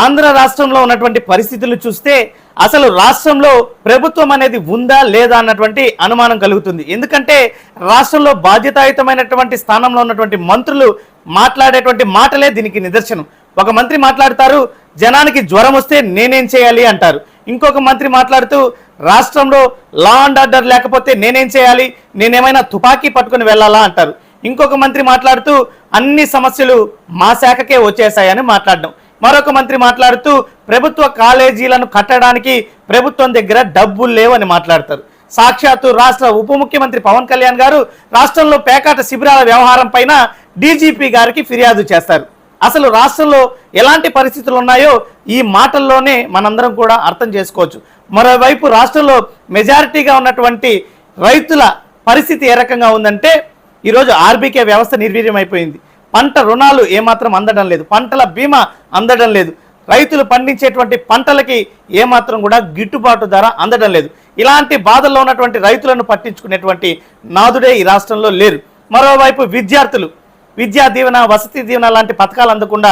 ఆంధ్ర రాష్ట్రంలో ఉన్నటువంటి పరిస్థితులు చూస్తే అసలు రాష్ట్రంలో ప్రభుత్వం అనేది ఉందా లేదా అన్నటువంటి అనుమానం కలుగుతుంది. ఎందుకంటే రాష్ట్రంలో బాధ్యతాయుతమైనటువంటి స్థానంలో ఉన్నటువంటి మంత్రులు మాట్లాడేటువంటి మాటలే దీనికి నిదర్శనం. ఒక మంత్రి మాట్లాడతారు జనానికి జ్వరం వస్తే నేనేం చేయాలి అంటారు. ఇంకొక మంత్రి మాట్లాడుతూ రాష్ట్రంలో లా అండ్ ఆర్డర్ లేకపోతే నేనేం చేయాలి నేనేమైనా తుపాకీ పట్టుకుని వెళ్ళాలా అంటారు. ఇంకొక మంత్రి మాట్లాడుతూ అన్ని సమస్యలు మా శాఖకే వచ్చేసాయని మాట్లాడడం. మరొక మంత్రి మాట్లాడుతూ ప్రభుత్వ కాలేజీలను కట్టడానికి ప్రభుత్వం దగ్గర డబ్బులు లేవని మాట్లాడతారు. సాక్షాత్తు రాష్ట్ర ఉప ముఖ్యమంత్రి పవన్ కళ్యాణ్ గారు రాష్ట్రంలో పేకాట శిబిరాల వ్యవహారం పైన డీజీపీ గారికి ఫిర్యాదు చేస్తారు. అసలు రాష్ట్రంలో ఎలాంటి పరిస్థితులు ఉన్నాయో ఈ మాటల్లోనే మనందరం కూడా అర్థం చేసుకోవచ్చు. మరోవైపు రాష్ట్రంలో మెజారిటీగా ఉన్నటువంటి రైతుల పరిస్థితి ఏ రకంగా ఉందంటే ఈరోజు ఆర్బీకే వ్యవస్థ నిర్వీర్యం అయిపోయింది పంట రుణాలు ఏమాత్రం అందడం లేదు. పంటల బీమా అందడం లేదు. రైతులు పండించేటువంటి పంటలకి ఏమాత్రం కూడా గిట్టుబాటు ధర అందడం లేదు. ఇలాంటి బాధల్లో ఉన్నటువంటి రైతులను పట్టించుకునేటువంటి నాదుడే ఈ రాష్ట్రంలో లేరు. మరోవైపు విద్యార్థులు విద్యా దీవెన వసతి దీవెన లాంటి పథకాలు అందకుండా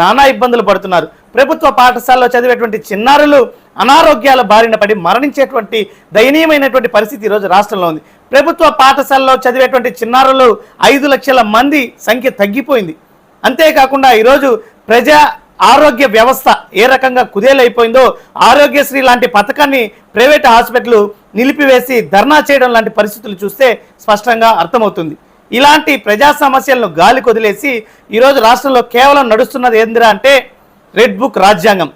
నానా ఇబ్బందులు పడుతున్నారు. ప్రభుత్వ పాఠశాలలో చదివేటువంటి చిన్నారులు అనారోగ్యాల బారిన పడి మరణించేటువంటి దయనీయమైనటువంటి పరిస్థితి ఈరోజు రాష్ట్రంలో ఉంది. ప్రభుత్వ పాఠశాలలో చదివేటువంటి చిన్నారులు ఐదు లక్షల మంది సంఖ్య తగ్గిపోయింది. అంతేకాకుండా ఈరోజు ప్రజా ఆరోగ్య వ్యవస్థ ఏ రకంగా కుదేలైపోయిందో ఆరోగ్యశ్రీ లాంటి పథకాన్ని ప్రైవేట్ హాస్పిటల్ నిలిపివేసి ధర్నా చేయడం లాంటి పరిస్థితులు చూస్తే స్పష్టంగా అర్థమవుతుంది. ఇలాంటి ప్రజా సమస్యలను గాలి కొదిలేసి ఈరోజు రాష్ట్రంలో కేవలం నడుస్తున్నది ఏందిరా అంటే రెడ్ బుక్ రాజ్యాంగం.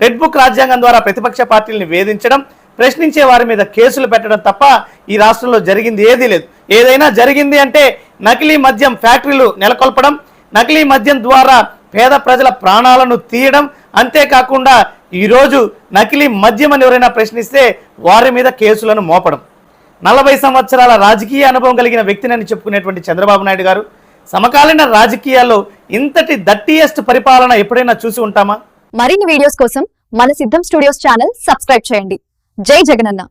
రెడ్ బుక్ రాజ్యాంగం ద్వారా ప్రతిపక్ష పార్టీలను వేధించడం ప్రశ్నించే వారి మీద కేసులు పెట్టడం తప్ప ఈ రాష్ట్రంలో జరిగింది ఏదీ లేదు. ఏదైనా జరిగింది అంటే నకిలీ మద్యం ఫ్యాక్టరీలు నెలకొల్పడం నకిలీ మద్యం ద్వారా పేద ప్రజల ప్రాణాలను తీయడం అంతేకాకుండా ఈరోజు నకిలీ మద్యం అని ఎవరైనా ప్రశ్నిస్తే వారి మీద కేసులను మోపడం. నలభై సంవత్సరాల రాజకీయ అనుభవం కలిగిన వ్యక్తినని చెప్పుకునేటువంటి చంద్రబాబు నాయుడు గారు సమకాలీన రాజకీయాల్లో ఇంతటి దట్టియెస్ట్ పరిపాలన ఎప్పుడైనా చూసి ఉంటామా? మరిన్ని వీడియోస్ కోసం మన సిద్ధం స్టూడియోస్ ఛానల్ సబ్స్క్రైబ్ చేయండి. జై జగనన్న.